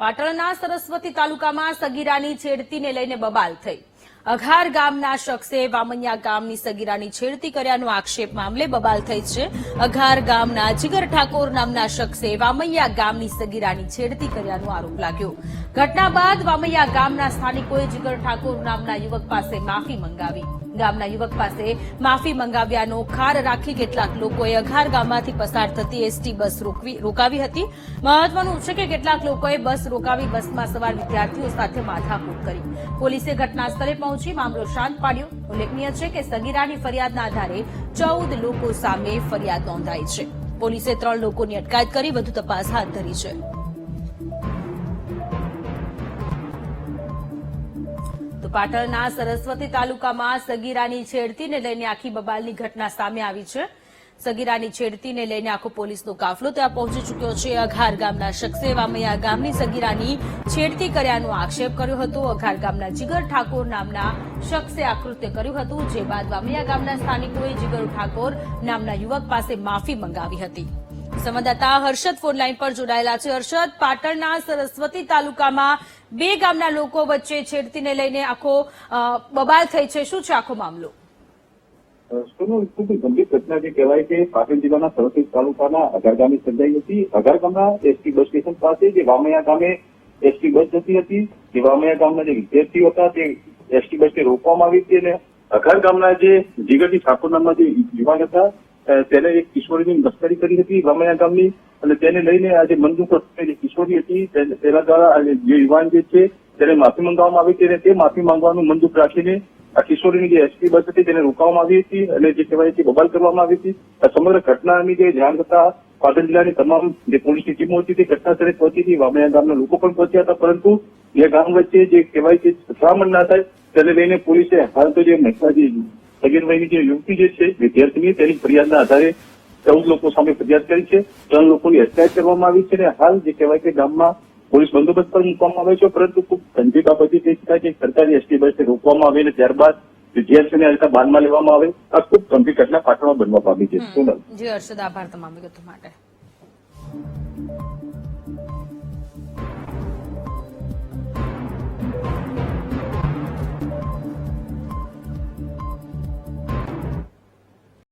પાટણના સરસ્વતી તાલુકામાં સગીરાની છેડતીને લઈને બબાલ થઈ. અઘાર ગામના શખ્સે વામનિયા ગામની સગીરાની છેડતી કર્યાનો આક્ષેપ મામલે બબાલ થઈ છે. અઘાર ગામના જીગર ઠાકોર નામના શખ્સે વામૈયા ગામની સગીરાની છેડતી કર્યાનો આરોપ લાગ્યો. ઘટના બાદ વામૈયા ગામના સ્થાનિકોએ જીગર ઠાકોર નામના યુવક પાસે માફી મંગાવી. ગામના યુવક પાસે માફી મંગાવ્યાનો ખાર રાખી કેટલાક લોકોએ અઘાર ગામમાંથી પસાર થતી એસટી બસ રોકવી રોકાવી હતી. મહત્વનું છે કે કેટલાક લોકોએ બસ રોકાવી બસમાં સવાર વિદ્યાર્થીઓ સાથે માથાકૂટ કરી. પોલીસે ઘટના સ્થળે પહોંચી મામલો શાંત પાડ્યો. ઉલ્લેખનીય છે કે સગીરાની ફરિયાદના આધારે ચૌદ લોકો સામે ફરિયાદ નોંધાઈ છે. પોલીસે ત્રણ લોકોની અટકાયત કરી, વધુ તપાસ હાથ ધરી છે. પાટણના સરસ્વતી તાલુકામાં સગીરાની છેડતીને લઈને આખી બબાલની ઘટના સામે આવી છે. સગીરાની છેડતીને લઈને આખો પોલીસનો કાફલો ત્યાં પહોંચી ચૂક્યો છે. અઘાર ગામના શખ્સે વામૈયા ગામની સગીરાની છેડતી કર્યાનો આક્ષેપ કર્યો હતો. અઘાર ગામના જીગર ઠાકોર નામના શખ્સે આ કૃત્ય કર્યું હતું, જે બાદ વામૈયા ગામના સ્થાનિકોએ જીગર ઠાકોર નામના યુવક પાસે માફી મંગાવી હતી. સંવાદદાતા હર્ષદ ફોનલાઈન પર જોડાયેલા છે. હર્ષદ, પાટણના સરસ્વતી તાલુકામાં બે ગામના લોકો વચ્ચે છેડતીને લઈને આખો બબાલ થઈ છે. શું છે આખો મામલો? ખૂબ ગંભીર ઘટના જે કહેવાય કે પાટણ જિલ્લાના સરસ્વતી તાલુકાના અગર ગામે સર્જાઈ હતી. અઘાર ગામના એસટી બસ સ્ટેશન પાસે જે વામૈયા ગામે એસટી બસ જતી હતી, જે વામૈયા ગામના જે વિદ્યાર્થીઓ હતા, તે એસટી બસને રોકવામાં આવી હતી અને અઘાર ગામના જે જીગરજી ઠાકોર નામના જે યુવાન હતા તેને એક કિશોરીની મસ્કરી કરી હતી વામૈયા ગામની અને તેને લઈને આજે જે જે કિશોરી હતી. તેના દ્વારા જે યુવાન જે છે, તેને માફી મંગાવવામાં આવી હતી તે માફી માંગવાનું મંદુક રાખીને આ કિશોરીની જે એસટી બસ હતી તેને રોકાવવામાં આવી હતી અને જે કહેવાય છે બબાલ કરવામાં આવી હતી. આ સમગ્ર ઘટનાની જે જાણ થતા પાટણ જિલ્લાની તમામ જે પોલીસની ટીમો હતી તે ઘટના સ્થળે પહોંચી હતી. વામૈયા ગામના લોકો પણ પહોંચ્યા હતા, પરંતુ બે ગામ વચ્ચે જે કહેવાય છે, અથડામણ ના થાય, તેને લઈને પોલીસે હાલ તો જે મહિલા જે સગીર વયની જે યુવતી જે છે, વિદ્યાર્થીની, તેની ફરિયાદના આધારે ચૌદ લોકો સામે ફરિયાદ કરી છે. ત્રણ લોકોની અટકાયત કરવામાં આવી છે અને હાલ જે કહેવાય કે ગામમાં પોલીસ બંદોબસ્ત પર મૂકવામાં આવે છે, પરંતુ ખૂબ ગંભીર બાબત તે છે કે સરકારી એસટી બસને રોકવામાં આવે અને ત્યારબાદ વિદ્યાર્થીઓને આ રીતે બાનમાં લેવામાં આવે. આ ખૂબ ગંભીર ઘટના પાટણમાં બનવા પામી છે. સોનલ જી, હર્ષદ, આભાર તમામ વિગતો માટે.